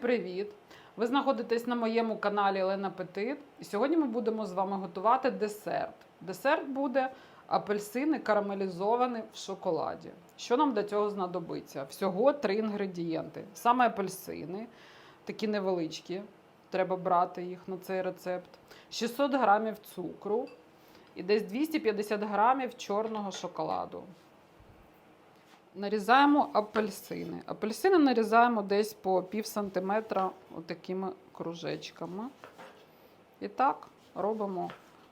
привіт! Ви знаходитесь на моєму каналі Олена Петит. І сьогодні ми будемо з вами готувати десерт. Десерт буде апельсини карамелізовані в шоколаді. Що нам для цього знадобиться? Всього три інгредієнти: саме апельсини, такі невеличкі. Треба брати їх на цей рецепт. 600 грамів цукру і десь 250 грамів чорного шоколаду. Нарізаємо апельсини. Апельсини нарізаємо десь по пів сантиметра отакими кружечками. І так робимо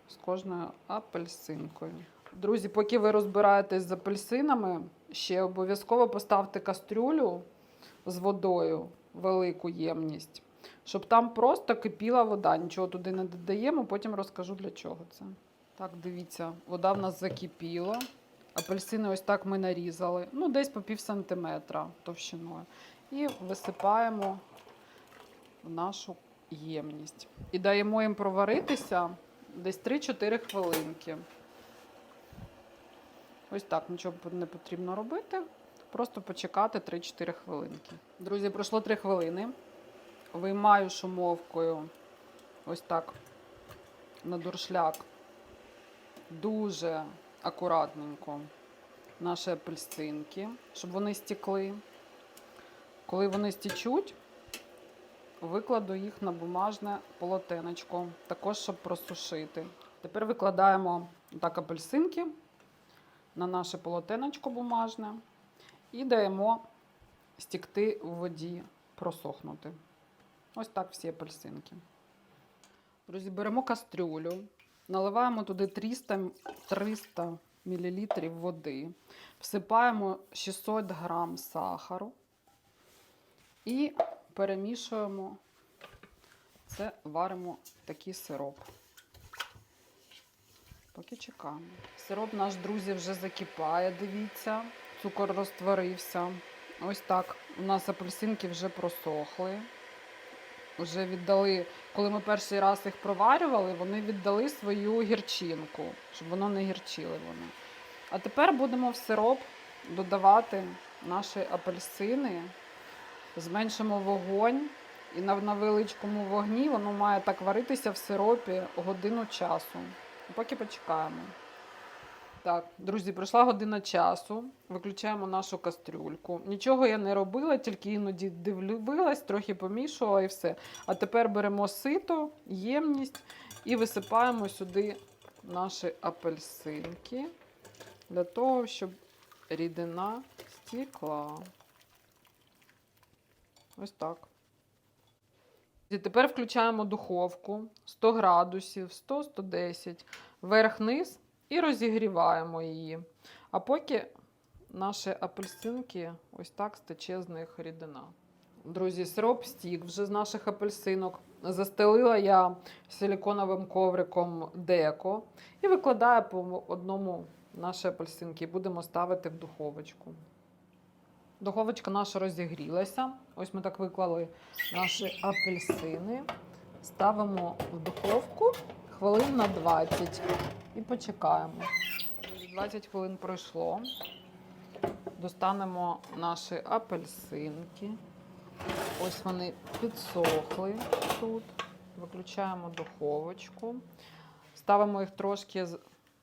з кожною апельсинкою. Друзі, поки ви розбираєтесь з апельсинами, ще обов'язково поставте кастрюлю з водою, велику ємність, щоб там просто кипіла вода. Нічого туди не додаємо, потім розкажу для чого це. Так, дивіться, вода в нас закипіла. Апельсини ось так ми нарізали, ну десь по пів сантиметра товщиною. І висипаємо в нашу ємність. І даємо їм проваритися десь 3-4 хвилинки. Ось так, нічого не потрібно робити. Просто почекати 3-4 хвилинки. Друзі, пройшло 3 хвилини. Виймаю шумовкою ось так на дуршляк. Дуже акуратненько наші апельсинки, щоб вони стікли. Коли вони стічуть, викладу їх на бумажне полотенечко, також щоб просушити. Тепер викладаємо так апельсинки на наше полотенечко бумажне і даємо стікти в воді, просохнути. Ось так всі апельсинки. Друзі, беремо кастрюлю, наливаємо туди 300, 300 мл води, всипаємо 600 грам сахару і перемішуємо це, варимо такий сироп. Поки чекаємо. Сироп наш, друзі, вже закипає, дивіться, цукор розтворився. Ось так. У нас апельсинки вже просохли. Вже віддали, коли ми перший раз їх проварювали, вони віддали свою гірчинку, щоб воно не гірчили вони. А тепер будемо в сироп додавати наші апельсини, зменшимо вогонь, і на невеличкому вогні воно має так варитися в сиропі годину часу. Поки почекаємо. Так, друзі, пройшла година часу. Виключаємо нашу кастрюльку. Нічого я не робила, тільки іноді дивилась, трохи помішувала і все. А тепер беремо сито, ємність і висипаємо сюди наші апельсинки для того, щоб рідина стікла. Ось так. І тепер включаємо духовку 100 градусів, 100-110, верх-низ і розігріваємо її. А поки наші апельсинки ось так стече з них рідина. Друзі, сироп стік вже з наших апельсинок. Застелила я силіконовим ковриком деко і викладаю по одному наші апельсинки. Будемо ставити в духовочку. Духовочка наша розігрілася. Ось ми так виклали наші апельсини. Ставимо в духовку хвилин на 20 і почекаємо. 20 хвилин пройшло. Достанемо наші апельсинки. Ось вони підсохли тут. Виключаємо духовочку. Ставимо їх трошки,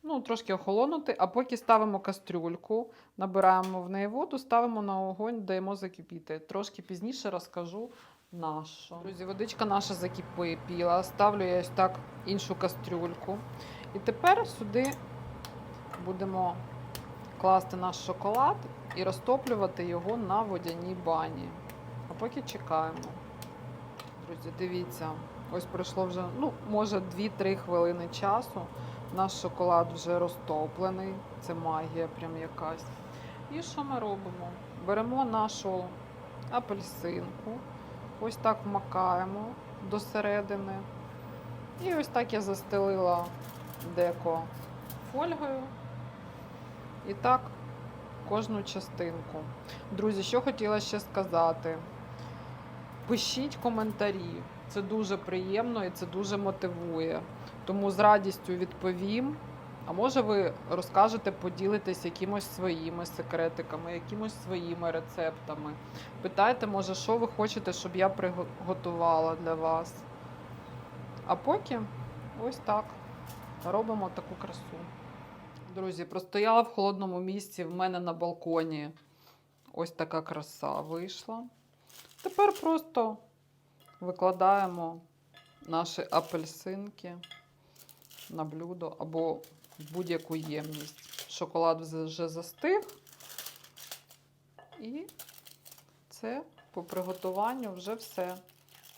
ну, трошки охолонути, а поки ставимо кастрюльку, набираємо в неї воду, ставимо на огонь, даємо закипіти. Трошки пізніше розкажу нашу. Друзі, водичка наша закипіла. Ставлю я ось так іншу кастрюльку. І тепер сюди будемо класти наш шоколад і розтоплювати його на водяній бані. А поки чекаємо. Друзі, дивіться, ось пройшло вже, ну, може, 2-3 хвилини часу. Наш шоколад вже розтоплений. Це магія прям якась. І що ми робимо? Беремо нашу апельсинку, ось так вмакаємо до середини. І ось так я застелила деко фольгою. І так кожну частинку. Друзі, що хотіла ще сказати. Пишіть коментарі. Це дуже приємно і це дуже мотивує. Тому з радістю відповім. А може ви розкажете, поділитесь якимось своїми секретиками, якимось своїми рецептами. Питайте, може, що ви хочете, щоб я приготувала для вас. А поки ось так робимо таку красу. Друзі, простояла в холодному місці в мене на балконі. Ось така краса вийшла. Тепер просто викладаємо наші апельсинки на блюдо або будь-яку ємність. Шоколад вже застиг. І це по приготуванню вже все.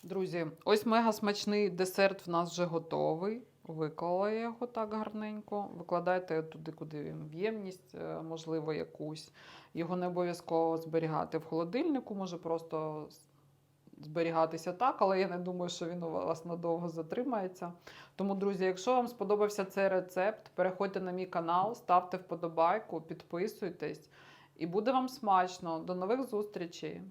Друзі, ось мега смачний десерт в нас вже готовий. Виклала я його так гарненько. Викладайте туди, куди він в ємність, е, можливо, якусь. Його не обов'язково зберігати в холодильнику, може просто зберігатися так, але я не думаю, що він у вас надовго затримається. Тому, друзі, якщо вам сподобався цей рецепт, переходьте на мій канал, ставте вподобайку, підписуйтесь, і буде вам смачно. До нових зустрічей!